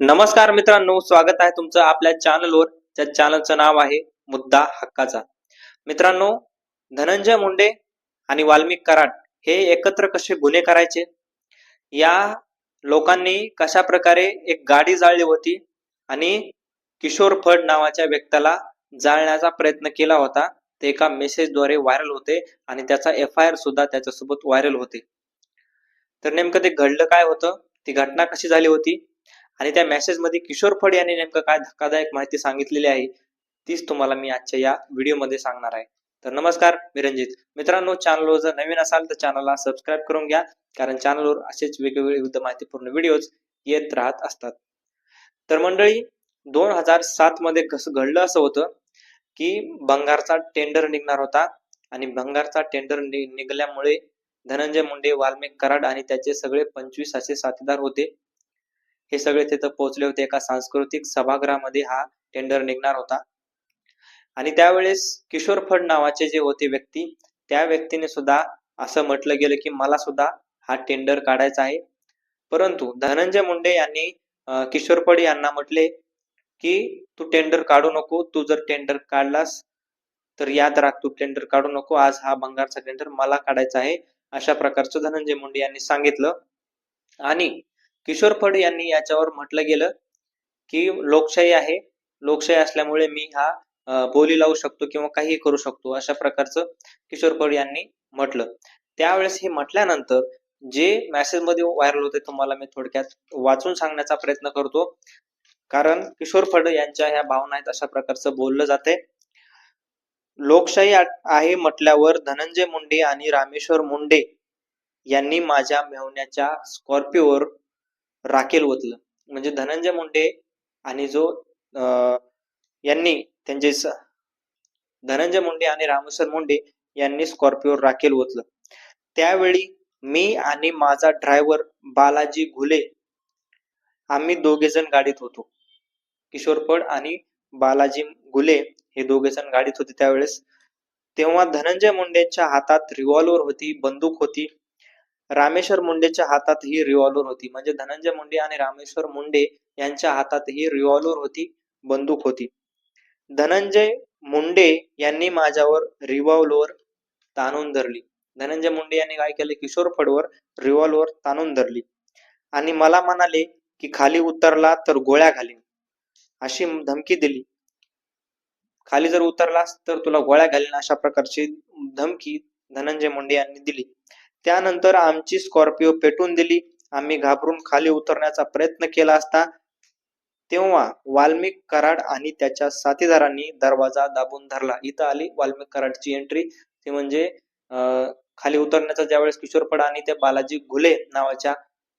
नमस्कार मित्रांनो स्वागत आहे तुमचं आपल्या चॅनलवर त्या चॅनलचं नाव आहे मुद्दा हक्काचा. मित्रांनो धनंजय मुंडे आणि वाल्मिक कराड हे एकत्र कसे गुन्हे करायचे? या लोकांनी कशा प्रकारे एक गाडी जाळली होती आणि किशोर फड नावाच्या व्यक्तीला जाळण्याचा प्रयत्न केला होता ते एका मेसेजद्वारे व्हायरल होते आणि त्याचा एफ आय आर सुद्धा त्याच्यासोबत व्हायरल होते. तर नेमकं ते घडलं काय होतं? ती घटना कशी झाली होती? आणि त्या मेसेजमध्ये किशोर फड यांनी नेमकं काय धक्कादायक माहिती सांगितलेली आहे तीच तुम्हाला मी आजच्या या व्हिडिओमध्ये सांगणार आहे. तर नमस्कार मी रंजित. मित्रांनो चॅनलवर जर नवीन असाल तर चॅनलला सबस्क्राईब करून घ्या कारण चॅनलवर असेच वेगवेगळे विविध माहितीपूर्ण व्हिडिओज येत राहत असतात. तर मंडळी दोन हजार सात मध्ये कसं घडलं असं होतं की बंगारचा टेंडर निघणार होता आणि बंगारचा टेंडर निघाल्यामुळे धनंजय मुंडे वाल्मिक कराड आणि त्याचे सगळे पंचवीस असे साथीदार होते. हे सगळे तिथं पोहोचले होते एका सांस्कृतिक सभागृहामध्ये हा टेंडर निघणार होता. आणि त्यावेळेस किशोर फड नावाचे जे होते व्यक्ती त्या व्यक्तीने सुद्धा असं म्हटलं गेलं की मला सुद्धा हा टेंडर काढायचा आहे. परंतु धनंजय मुंडे यांनी किशोर फड यांना म्हटले की तू टेंडर काढू नको तू जर टेंडर काढलास तर याद राख तू टेंडर काढू नको आज हा बंगारचा टेंडर मला काढायचा आहे. अशा प्रकारचं धनंजय मुंडे यांनी सांगितलं. आणि किशोर फड यांनी याच्यावर म्हटलं गेलं की लोकशाही आहे. लोकशाही असल्यामुळे मी हा बोली लावू शकतो किंवा काहीही करू शकतो अशा प्रकारचं किशोर फड यांनी म्हटलं. त्यावेळेस हे म्हटल्यानंतर जे मेसेजमध्ये व्हायरल होते तुम्हाला मी थोडक्यात वाचून सांगण्याचा प्रयत्न करतो. कारण किशोर फड यांच्या ह्या भावना आहेत अशा प्रकारचं बोललं जाते. लोकशाही आहे म्हटल्यावर धनंजय मुंडे आणि रामेश्वर मुंडे यांनी माझ्या मेहण्याच्या स्कॉर्पिओवर राखेल ओतलं. म्हणजे धनंजय मुंडे आणि जो यांनी त्यांचे स- धनंजय मुंडे आणि रामेश्वर मुंडे यांनी स्कॉर्पिओवर राखेल ओतलं. त्यावेळी मी आणि माझा ड्रायव्हर बालाजी घुले आम्ही दोघे जण गाडीत होतो. किशोर फड आणि बालाजी घुले हे दोघे जण गाडीत होते त्यावेळेस. तेव्हा धनंजय मुंडेच्या हातात रिव्हॉल्वर होती बंदूक होती. रामेश्वर मुंडेच्या हातात ही रिव्हॉल्वर होती. म्हणजे धनंजय मुंडे आणि रामेश्वर मुंडे यांच्या हातात ही रिव्हॉल्वर होती बंदूक होती. धनंजय मुंडे यांनी माझ्यावर रिव्हॉल्वर ताणून धरली. धनंजय मुंडे यांनी काय केले? किशोर फडवर रिव्हॉल्वर ताणून धरली. आणि मला म्हणाले की खाली उतरला तर गोळ्या घालीन. अशी धमकी दिली. खाली जर उतरलास तर तुला गोळ्या घालीन अशा प्रकारची धमकी धनंजय मुंडे यांनी दिली. त्यानंतर आमची स्कॉर्पिओ पेटून दिली. आम्ही घाबरून खाली उतरण्याचा प्रयत्न केला असता तेव्हा वाल्मिक कराड आणि त्याच्या साथीदारांनी दरवाजा दाबून धरला. इथं आली वाल्मिक कराडची एंट्री ती म्हणजे अं, खाली उतरण्याचा ज्यावेळेस किशोर आणि त्या बालाजी घुले नावाच्या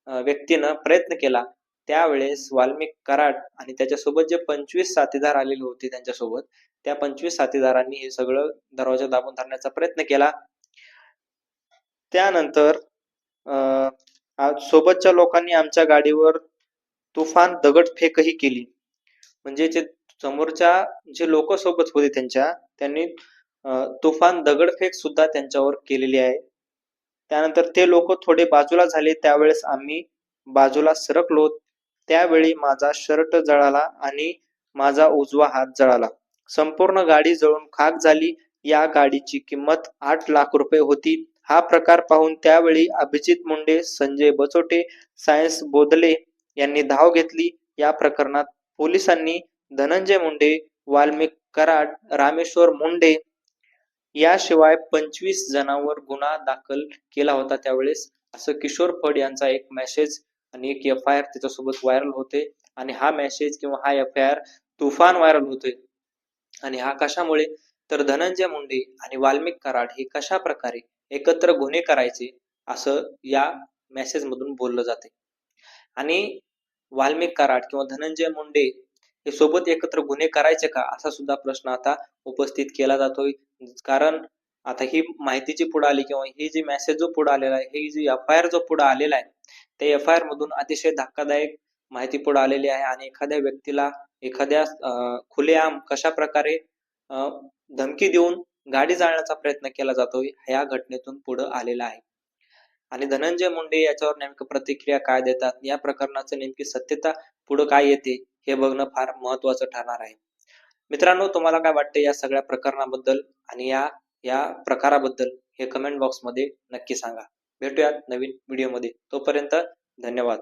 व्यक्तीनं प्रयत्न केला त्यावेळेस वाल्मिक कराड आणि त्याच्यासोबत जे पंचवीस साथीदार आलेले होते त्यांच्यासोबत त्या पंचवीस साथीदारांनी हे सगळं दरवाजा दाबून धरण्याचा प्रयत्न केला. त्यानंतर अं, सोबतच्या लोकांनी आमच्या गाडीवर तुफान दगडफेकही केली. म्हणजे जे समोरच्या जे लोक सोबत होते त्यांच्या त्यांनी तुफान दगडफेक सुद्धा त्यांच्यावर केलेली आहे. त्यानंतर ते लोक थोडे बाजूला झाले. त्यावेळेस आम्ही बाजूला सरकलो. त्यावेळी माझा शर्ट जळाला आणि माझा उजवा हात जळाला. संपूर्ण गाडी जळून खाक झाली. या गाडीची किंमत आठ लाख रुपये होती. हा प्रकार पाहून त्यावेळी अभिजित मुंडे संजय बचोटे सायन्स बोधले यांनी धाव घेतली. या प्रकरणात पोलिसांनी धनंजय मुंडे वाल्मिक कराड रामेश्वर मुंडे याशिवाय पंचवीस जणांवर गुन्हा दाखल केला होता त्यावेळेस. असं किशोर फड यांचा एक मेसेज आणि एक एफ आय आर त्याच्यासोबत व्हायरल होते. आणि हा मेसेज किंवा हा एफ आय आर तुफान व्हायरल होतोय आणि हा कशामुळे? तर धनंजय मुंडे आणि वाल्मिक कराड हे कशा प्रकारे एकत्र गुन्हे करायचे असं या मेसेज मधून बोललं जाते. आणि वाल्मिक कराड किंवा धनंजय मुंडे हे सोबत एकत्र गुन्हे करायचे का असा सुद्धा प्रश्न आता उपस्थित केला जातोय. कारण आता ही माहिती जी पुढे आली किंवा ही जी मेसेज जो पुढे आलेला आहे ही जी एफ आय आर जो पुढे आलेला आहे त्या एफ आय आर मधून अतिशय धक्कादायक माहिती पुढे आलेली आहे आणि एखाद्या व्यक्तीला एखाद्या खुलेआम कशा प्रकारे अं, धमकी देऊन गाडी जाळण्याचा प्रयत्न केला जातोय ह्या घटनेतून पुढे आलेला आहे. आणि धनंजय मुंडे याच्यावर नेमकं प्रतिक्रिया काय देतात? या प्रकरणाचं नेमकी सत्यता पुढं काय येते हे बघणं फार महत्वाचं ठरणार आहे. मित्रांनो तुम्हाला काय वाटते या सगळ्या प्रकरणाबद्दल? आणि या या प्रकाराबद्दल हे कमेंट बॉक्समध्ये नक्की सांगा. भेटूयात नवीन व्हिडिओमध्ये तोपर्यंत धन्यवाद.